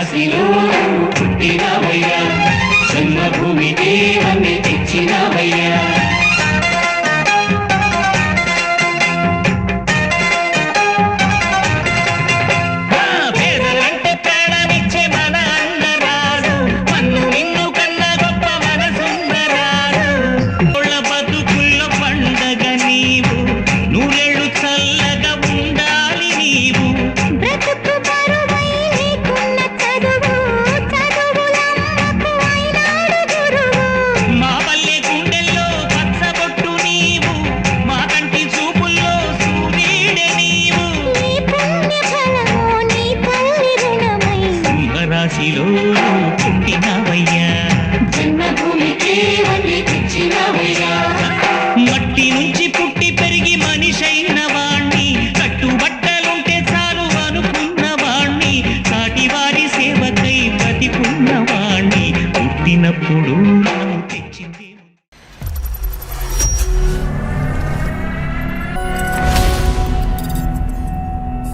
కాశీలో పుట్టినవయ్యా జన్మభూమి భూమిలో పుట్టినవయ్యా. మట్టి నుంచి పుట్టి పెరిగి మనిషైన వాణ్ణి కట్టుబట్టలుంటే చాలు అనుకున్న వాణ్ణి సాటివారి సేవకై బతికున్న వాణ్ణి పుట్టినప్పుడు